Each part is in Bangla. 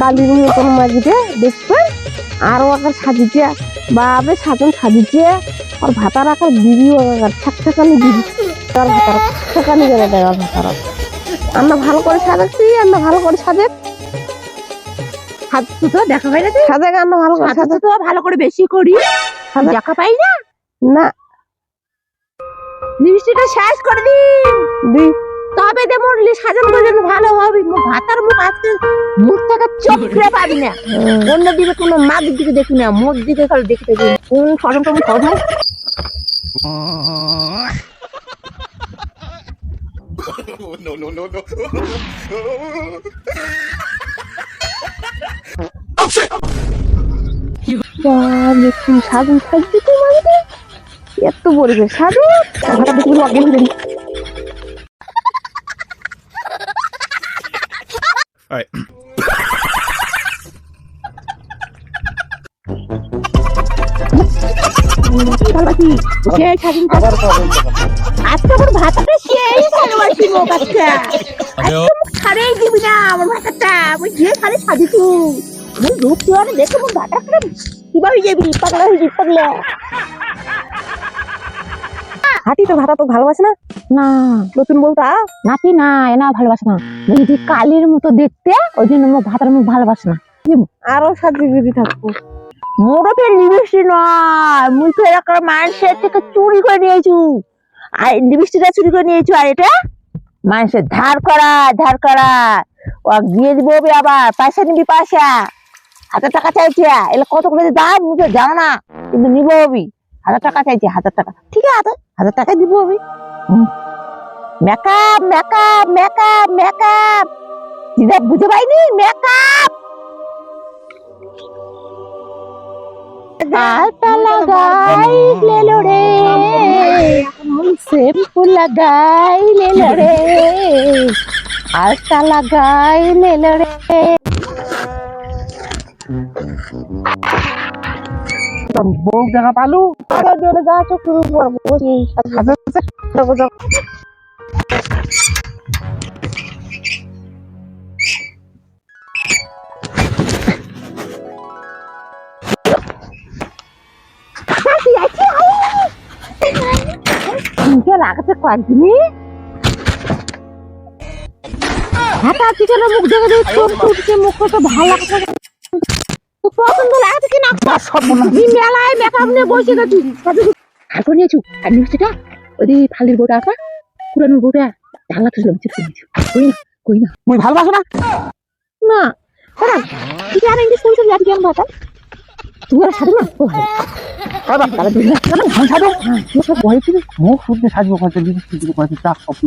কালির মতন মাঝিতে দেখবে আরও আকার সাজিছে। বাবে সাজন সাজিছে। আর ভাতার আকার দিদি আকার। ছাকছাকানি দিদি তার ভাতার ছাকানি গেলে দেওয়া ভাতার আমরা ভালো করে সাজাচ্ছি আমরা ভালো করে সাজে। হাত তো দেখা পাই না সাজে আমরা ভালো করে সাজে তো ভালো করে বেশি করি। দেখা পাই না? না। লিপস্টিকটা শেষ করে দিন। দি তবে দে মোর লি সাজানো ভালো হবে ভাতার মুখ আজকে মুখ থেকে চোখ পাবি না। অন্য দিকে কোনো মার দিকে দেখি না মোর দিকে খালি দেখতে দিই কোন সরম টরম no, no, no, no. এত বলবে সাজো ভাতা দেখবি আগে যাবি পাগলা হাতি তো ভাতা তো ভালোবাসে না? না। নতুন বউটা? নাতি না এনা ভালোবাসে না। কালির মতো দেখতে ওই জন্য আমার ভাতার মুখ ভালোবাসে না। আরও যদি থাকব। লিপস্টিক নয়। মুই তো এরকম মানুষের থেকে চুরি করে নিয়েছু। আর লিপস্টিকটা চুরি করে নিয়েছু আর এটা মানুষের ধার করা ধার করা। ও দিয়ে দিব আবার পয়সা নিবি পয়সা। হাজার টাকা চাইছে। এলে কত করে দাম মুখে জানো না। কিন্তু নিবো হবি হাজার টাকা চাইছে হাজার টাকা। ঠিক আছে হাজার টাকা দিব হবি মেকআপ মেকআপ মেকআপ মেকআপ দিদা বুঝে পাইনি মেকআপ গালটা লাগাই লেলো রে। শ্যাম্পু লাগাই লেলো রে। আলটা লাগাই লেলো রে। বউ দেখা পালু। আরও জোরে যা চোখ শুরু করব মুখে লাগাতে কয়েকদিনই? হাতা চিকেন মুখ দেখে মুখ তো ভালো লাগছে পছন্দ কি না। সব আমি মেলায় মেকআপ নিয়ে বসে গেছি। হালকা নিয়েছু? আর লিপস্টিকটা ওই ফালির বউটা আছে পুরানোর বউটা। ঢালা তুললাম চিপকে নিয়েছু। কই না কই না। মুই ভালোবাসো না? না দাঁড়ান তুই আর ইংলিশ শুনছিস আর কেমন ভাতা তুই আর সাধু না? ও ভালো। বাবা তাহলে লাখ টাকা আমি সাজো হ্যাঁ তুই সব ভয় ছিল মুখ শুদ্ধে সাজবো লিপস্টিক দিব কত চাপ স্বপ্ন।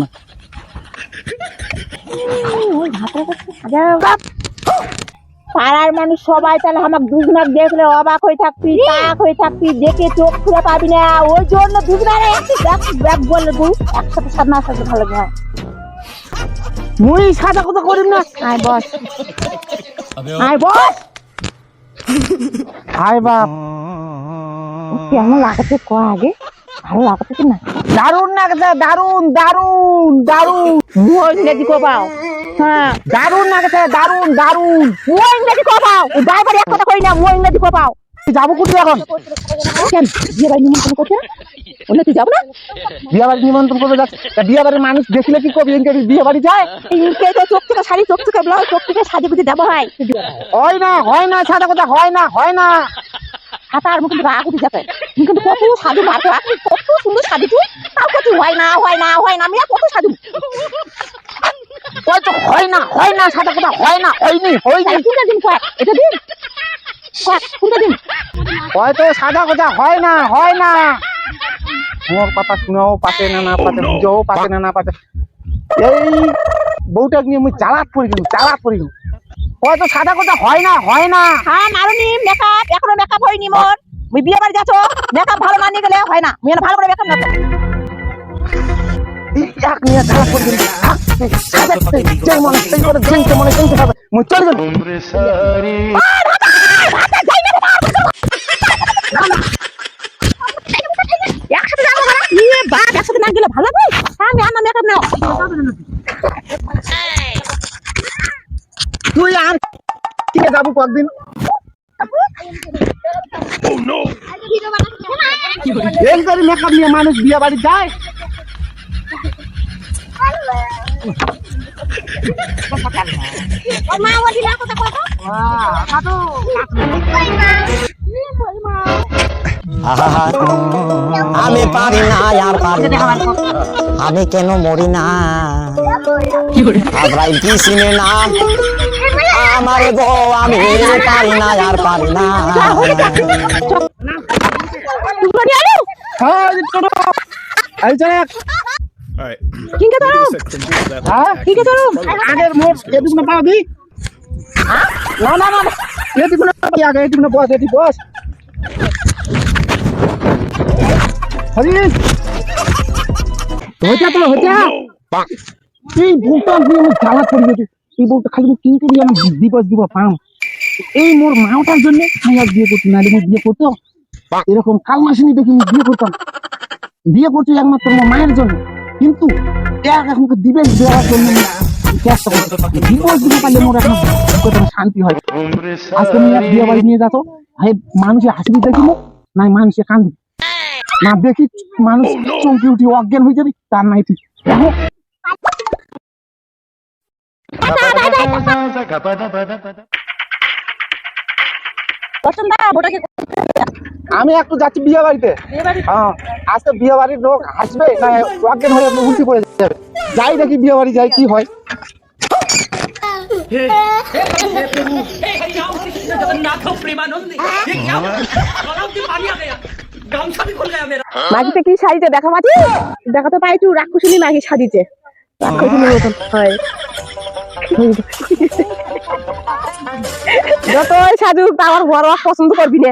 পাড়ার মানুষ সবাই তাহলে আমার দুজনাক দেখলে অবাক হয়ে থাকবি তাক হয়ে থাকবি দেখে চোখ খুলে পাবি না। ওই জন্য দুজনারে ব্যাগ বললে তুই একসাথে সামনে আসতে ভালো হয়। মুই সাজা কথা করিম না। আয় বস। আয় বস। আয় বাপ। কেমন লাগাতে ক আগে? ভালো লাগাতে কি না। দারুণ না গেছে দারুণ দারুণ দারুণ। মুই ইংরেজি হ্যাঁ দারুণ না গেছে দারুণ দারুণ। মুই ইংরেজি ড্রাইভার এক কথা কই না মুই ইংরেজি কবাও যাব কোথায় এখন? কেন? বিয়ে বাড়ি নিমন্ত্রণ করছে বলে তুই যাব না? বিয়ে বাড়ি নিমন্ত্রণ করবে যাচ্ছে। বিয়ে বাড়ির মানুষ দেখলে কি করবে? ইনকে বিয়ে বাড়ি যায়? ইনকে তো চোখ থেকে শাড়ি চোখ থেকে ব্লাউজ চোখ থেকে সাজে গুজে দেবো হয়। হয় না হয় না সাদা কথা হয় না হয় না। হাতার মুখ কিন্তু আগুতে যাবে। তুমি কিন্তু কত সাধু মারতে আপনি কত সুন্দর সাধু তুই। তাও কত হয় না হয় না হয় না আমি আর কত সাধু। ওই তো হয় না হয় না সাদা কথা হয় না হয়নি হয়নি। কোনটা দিন কয়? এটা দিন? কয় কোনটা দিন? হয়তো সাদা কথা হয় না হয় না। মোর কথা শুনেও পাতে না না পাতে বুঝেও পাতে না না পাতে। এই বউটা নিয়ে মুই চালাক পড়ি গেলু চালাক পড়ি গেলু হয়তো সাদা কথা হয় না হয় না হ্যাঁ মারুনি মেকআপ এখনও মেকআপ হয়নি মোর মুই বিয়ে বাড়ি যাচ্ছ মেকআপ ভালো না নিয়ে গেলে হয় না মেয়ে ভালো করে মেকআপ না এক নিয়ে মনে সেই করে মনে হবে মুই চলে গেলু একসাথে যাব না নিয়ে বাপ একসাথে না গেলে ভালো হবে আমি আর না মেকআপ নাও এই করে মেকআপ নিয়ে মানুষ বিয়ে বাড়ি যায়? আমি পারি না আর পারি না। আমি কেন মরি না? কি চিনে না? আমার গো আমি পারি না আর পারি না হ্যাঁ এই ছোট এই যে All right. কিংকে ধরো হ্যাঁ কিংকে ধরো আগের মোট এদিক না পাও দি না না না না। এদিক না পাই আগে এদিক না বস এদিক বস হরি হইতা তো হইতা এই বউটা দিয়ে আমি জ্বালা পড়ে গেছে এই বউটা খালি কিনতে দিয়ে আমি দিবস দিব, পাম। এই মোর মাওটার জন্য আমি আর বিয়ে করছি না। মোর বিয়ে করতো এরকম কাল মাসিনি দেখি আমি বিয়ে করতাম। বিয়ে করছি একমাত্র আমার মায়ের জন্য। কিন্তু এক এখনকে দিবে, দেওয়ার জন্য চেষ্টা দিবস দিতে পারলে মোর এখন শান্তি হয়। আজকে আমি বিয়ে বাড়ি নিয়ে যাতো ভাই মানুষে হাসি দেখি না মানুষে কান্দি। না দেখি মানুষ চমকে উঠি অজ্ঞান হয়ে যাবি, তার নাই ঠিক আমি একটু যাচ্ছি বিয়ে বাড়িতে। হ্যাঁ আজকে বিয়ে বাড়ির লোক আসবে না ওকে ধরে উল্টি পড়ে যাবে। যাই দেখি বিয়ে বাড়ি, যাই কি হয়। দেখা মাটি দেখা তো পাইছু রাক্ষসিনী মাঘি সাজিছে রাক্ষসিনী মতন হয়। যতই সাজুক তা আমার বড় পছন্দ করবি না।